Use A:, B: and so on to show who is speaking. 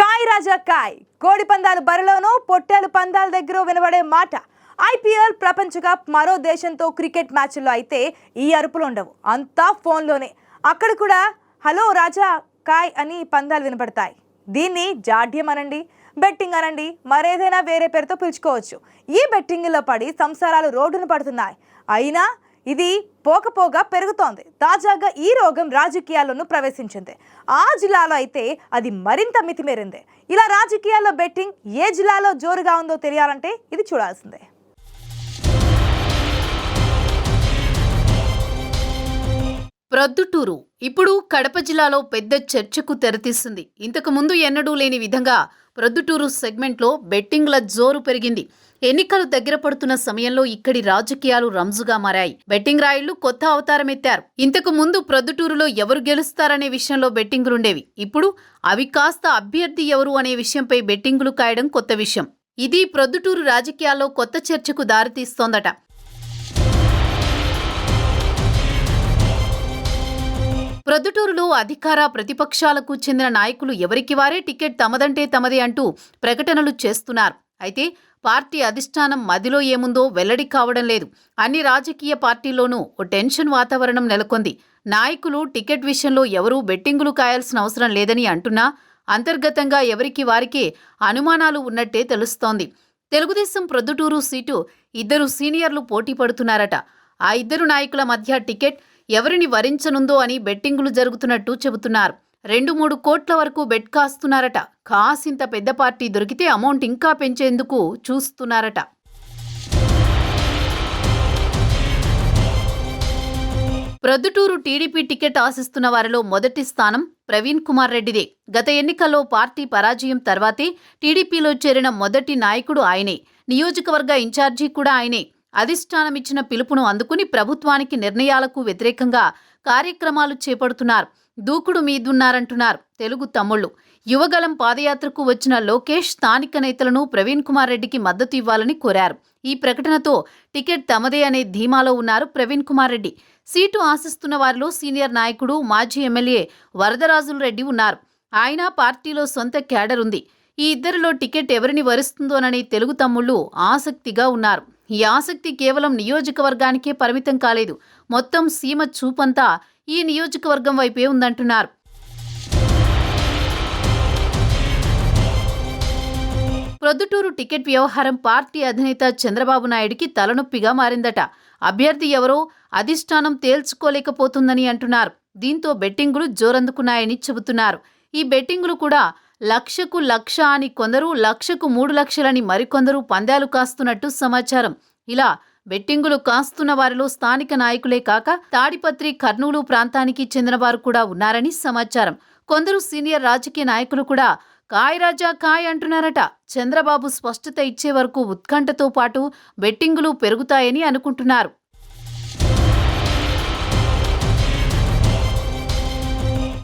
A: కాయ్ రాజా కాయ్. కోడి పందాలు బరిలోనూ పొట్టేలు పందాల దగ్గర వినబడే మాట. ఐపీఎల్ ప్రపంచ కప్ మరో దేశంతో క్రికెట్ మ్యాచ్ల్లో అయితే ఈ అరుపులు ఉండవు. అంతా ఫోన్లోనే. అక్కడ కూడా హలో రాజా కాయ్ అని పందాలు వినపడతాయి దీన్ని జాడ్యం అనండి బెట్టింగ్ అనండి మరేదైనా వేరే పేరుతో పిలుచుకోవచ్చు. ఈ బెట్టింగ్లో పడి సంసారాలు రోడ్డున పడుతున్నాయి. అయినా ఇది పోకపోగా పెరుగుతోంది. తాజాగా ఈ రోగం రాజకీయాల్లోనూ ప్రవేశించింది. ఆ జిల్లాలో అయితే అది మరింత మితిమేరింది. ఇలా రాజకీయాల్లో బెట్టింగ్ ఏ జిల్లాలో జోరుగా ఉందో తెలియాలంటే ఇది చూడాల్సిందే.
B: ప్రొద్దుటూరు. ఇప్పుడు కడప జిల్లాలో పెద్ద చర్చకు తెరతీస్తుంది ఇంతకు ముందు ఎన్నడూ లేని విధంగా ప్రొద్దుటూరు సెగ్మెంట్లో బెట్టింగ్ల జోరు పెరిగింది. ఎన్నికలు దగ్గర పడుతున్న సమయంలో ఇక్కడి రాజకీయాలు రంజుగా మారాయి. బెట్టింగ్ రాయిళ్ళు కొత్త అవతారం ఎత్తారు ఇంతకు ముందు ప్రొద్దుటూరులో ఎవరు గెలుస్తారనే విషయంలో బెట్టింగులుండేవి. ఇప్పుడు అవి కాస్త అభ్యర్థి ఎవరు అనే విషయంపై బెట్టింగులు కాయడం కొత్త విషయం. ఇది ప్రొద్దుటూరు రాజకీయాల్లో కొత్త చర్చకు దారితీస్తోందట. ప్రొద్దుటూరులో అధికార ప్రతిపక్షాలకు చెందిన నాయకులు ఎవరికి వారే టికెట్ తమదంటే తమదే అంటూ ప్రకటనలు చేస్తున్నారు. అయితే పార్టీ అధిష్టానం మదిలో ఏముందో వెల్లడి కావడం లేదు. అన్ని రాజకీయ పార్టీల్లోనూ ఓ టెన్షన్ వాతావరణం నెలకొంది. నాయకులు టికెట్ విషయంలో ఎవరూ బెట్టింగులు కాయాల్సిన అవసరం లేదని అంటున్నా అంతర్గతంగా ఎవరికి వారికే అనుమానాలు ఉన్నట్టే తెలుస్తోంది. తెలుగుదేశం ప్రొద్దుటూరు సీటు ఇద్దరు సీనియర్లు పోటీ పడుతున్నారట. ఆ ఇద్దరు నాయకుల మధ్య టికెట్ ఎవరిని వరించనుందో అని బెట్టింగులు జరుగుతున్నట్టు చెబుతున్నారు. రెండు మూడు కోట్ల వరకు బెట్ కాస్తున్నారట కాసింత పెద్ద పార్టీ దొరికితే అమౌంట్ ఇంకా పెంచేందుకు చూస్తున్నారట. ప్రొద్దుటూరు టీడీపీ టికెట్ ఆశిస్తున్న వారిలో మొదటి స్థానం ప్రవీణ్ కుమార్ రెడ్డిదే. గత ఎన్నికల్లో పార్టీ పరాజయం తర్వాతే టీడీపీలో చేరిన మొదటి నాయకుడు ఆయనే. నియోజకవర్గ ఇన్ఛార్జీ కూడా ఆయనే. అధిష్టానం ఇచ్చిన పిలుపును అందుకుని ప్రభుత్వానికి నిర్ణయాలకు వ్యతిరేకంగా కార్యక్రమాలు చేపడుతున్నారు. దూకుడు మీదున్నారంటున్నారు. తెలుగు తమ్ముళ్ళు యువగలం పాదయాత్రకు వచ్చిన లోకేష్ స్థానిక నేతలను ప్రవీణ్ కుమార్ రెడ్డికి మద్దతు ఇవ్వాలని కోరారు. ఈ ప్రకటనతో టికెట్ తమదే అనే ధీమాలో ఉన్నారు ప్రవీణ్ కుమార్ రెడ్డి. సీటు ఆశిస్తున్న వారిలో సీనియర్ నాయకుడు మాజీ ఎమ్మెల్యే వరదరాజుల రెడ్డి ఉన్నారు. ఆయన పార్టీలో సొంత క్యాడర్ ఉంది. ఈ ఇద్దరిలో టికెట్ ఎవరిని వరిస్తుందోనని తెలుగు తమ్ముళ్ళు ఆసక్తిగా ఉన్నారు. ఈ ఆసక్తి కేవలం నియోజకవర్గానికే పరిమితం కాలేదు. మొత్తం సీమ చూపంతా ఈ నియోజకవర్గం వైపే ఉందంటున్నారు. ప్రొద్దుటూరు టికెట్ వ్యవహారం పార్టీ అధినేత చంద్రబాబు నాయుడికి తలనొప్పిగా మారిందట. అభ్యర్థి ఎవరో అధిష్టానం తేల్చుకోలేకపోతుందని అంటున్నారు. దీంతో బెట్టింగులు జోరందుకున్నాయని చెబుతున్నారు. ఈ బెట్టింగులు కూడా లక్షకు లక్ష అని కొందరు లక్షకు మూడు లక్షలని మరికొందరు పందాలు కాస్తున్నట్టు సమాచారం. ఇలా బెట్టింగులు కాస్తున్న వారిలో స్థానిక నాయకులే కాక తాడిపత్రి కర్నూలు ప్రాంతానికి చెందిన వారు కూడా ఉన్నారని సమాచారం. కొందరు సీనియర్ రాజకీయ నాయకులు కూడా కాయ్ రాజా కాయ్ అంటున్నారట. చంద్రబాబు స్పష్టత ఇచ్చే వరకు ఉత్కంఠతో పాటు బెట్టింగులు పెరుగుతాయని అనుకుంటున్నారు.